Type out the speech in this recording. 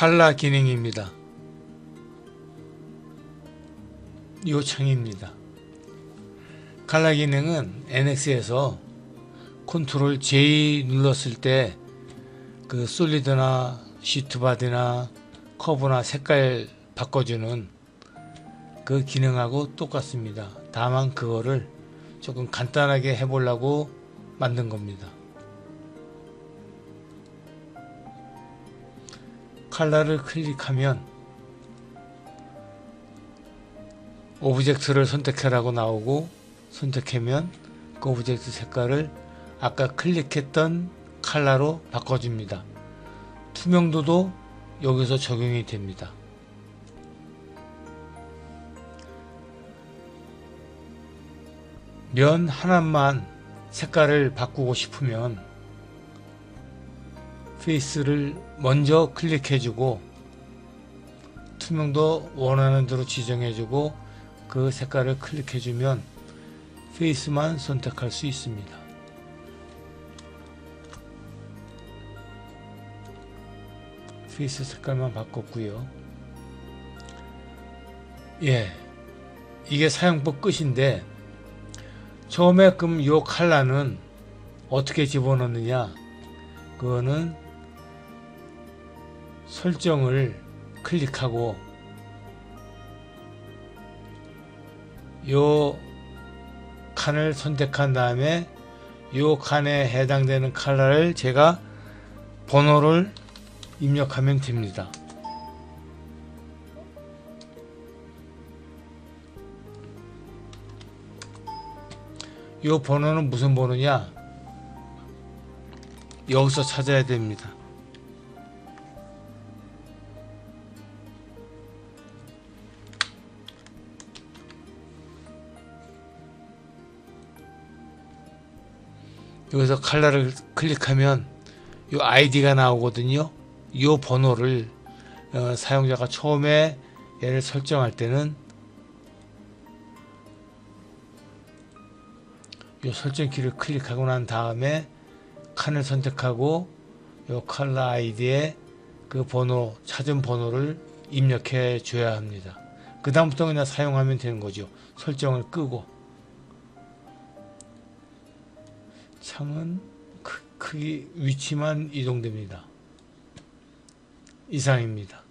칼라 기능입니다. 요 창입니다. 칼라 기능은 NX에서 컨트롤 J 눌렀을 때 그 솔리드나 시트바디나 커브나 색깔 바꿔주는 그 기능하고 똑같습니다. 다만 그거를 조금 간단하게 해보려고 만든 겁니다. 칼라를 클릭하면 오브젝트를 선택하라고 나오고 선택하면 그 오브젝트 색깔을 아까 클릭했던 칼라로 바꿔줍니다. 투명도도 여기서 적용이 됩니다. 면 하나만 색깔을 바꾸고 싶으면 페이스를 먼저 클릭해주고 투명도 원하는 대로 지정해주고 그 색깔을 클릭해주면 페이스만 선택할 수 있습니다. 페이스 색깔만 바꿨고요. 예, 이게 사용법 끝인데 처음에 그럼 요 칼라는 어떻게 집어넣느냐? 그거는 설정을 클릭하고 요 칸을 선택한 다음에 요 칸에 해당되는 칼라를 제가 번호를 입력하면 됩니다. 요 번호는 무슨 번호냐? 여기서 찾아야 됩니다. 여기서 칼라를 클릭하면 요 아이디가 나오거든요. 요 번호를 어, 사용자가 처음에 얘를 설정할 때는 요 설정키를 클릭하고 난 다음에 칸을 선택하고 요 컬러 아이디에 그 번호 찾은 번호를 입력해 줘야 합니다. 그 다음부터 그냥 사용하면 되는 거죠. 설정을 끄고 크, 크기 위치만 이동됩니다. 이상입니다.